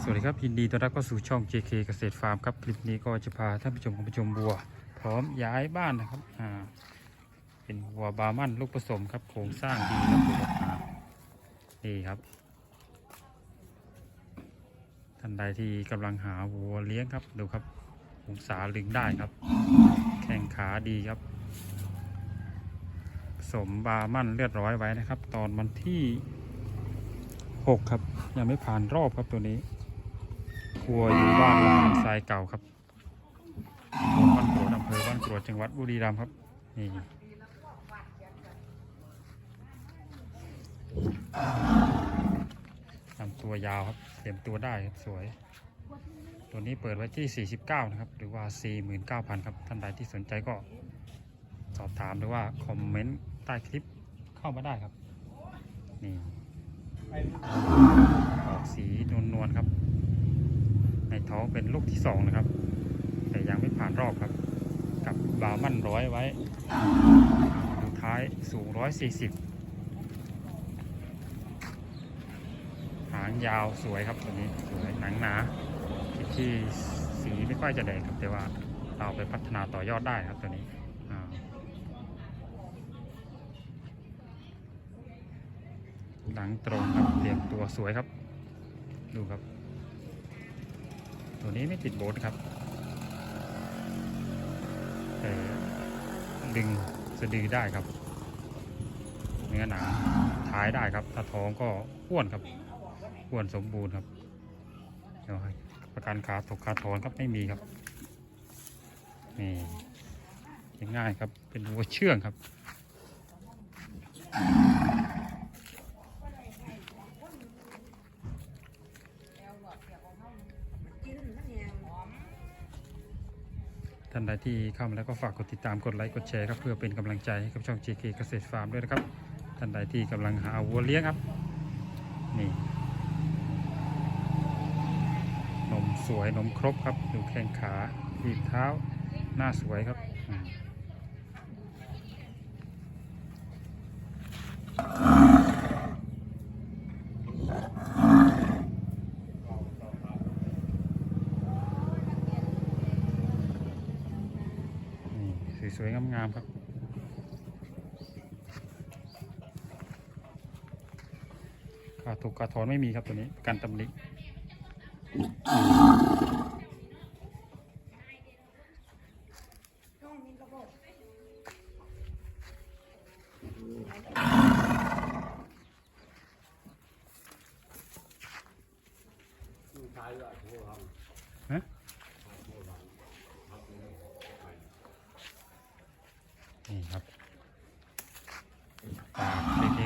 สวัสดีครับยินดีต้อนรับเข้าสู่ช่อง JK เกษตรฟาร์มครับคลิปนี้ก็จะพาท่านผู้ชมเข้าไปชมวัว พร้อมย้ายบ้านนะครับอ่าเป็นวัวบาร์มันลูกผสมครับโครงสร้างดีครับผมอ่านี่ครับ ท่านใดที่กำลังหาวัวเลี้ยงครับดูครับองศาลึงได้ครับ แข้งขาดีครับ ผสมบามันเลือดร้อยไว้นะครับ ตอนวันที่ 6 ครับ ยังไม่ผ่านรอบครับตัวนี้ครัวอยู่บ้านลานทรายเก่าครับบลบ้านกรวดอำเภอบ้านกรวดจังหวัดบุรีรัมย์ครับนี่ลำตัวยาวครับเต็มตัวได้ครับสวย ตัวนี้เปิดไว้ที่ 49 นะครับ หรือว่า 49,000 ครับ ท่านใดที่สนใจก็สอบถามหรือว่าคอมเมนต์ใต้คลิปเข้ามาได้ครับ นี่ ออกสีนวลๆครับ ในท้องเป็นลูกที่สองนะครับ แต่ยังไม่ผ่านรอบครับ กับบาร์มันร้อยไว้ดูท้ายสูงร้อยสี่สิบหางยาวสวยครับตัวนี้สวยหนังหนาที่สีไม่ค่อยจะแดงครับแต่ว่าเราไปพัฒนาต่อยอดได้ครับตัวนี้อ่า หลังตรงครับเตรียมตัวสวยครับ ดูครับ ตัวนี้ไม่ติดโบทครับ แต่ดึงสะดือได้ครับเนื้อหนาท้ายได้ครับ ถ้าท้องก็อ้วนครับอ้วนสมบูรณ์ครับเดี๋ยวประกันขาถกขาถอนครับไม่มีครับนี่ง่ายครับเป็นวัวเชื่องครับ ท่านใดที่เข้ามาแล้วก็ฝากกดติดตามกดไลค์กดแชร์ครับเพื่อเป็นกำลังใจให้กับช่อง JK เกษตรฟาร์มด้วยนะครับ ท่านใดที่กำลังหาวัวเลี้ยงครับนี่นมสวยนมครบครับดูแข้งขาดีบเท้าหน้าสวยครับอืมนี่ สวยๆงามๆครับขาถูกขาถอนไม่มีครับตัวนี้ประกันตำหนิฮะนี่ครับฝากคลิปนี้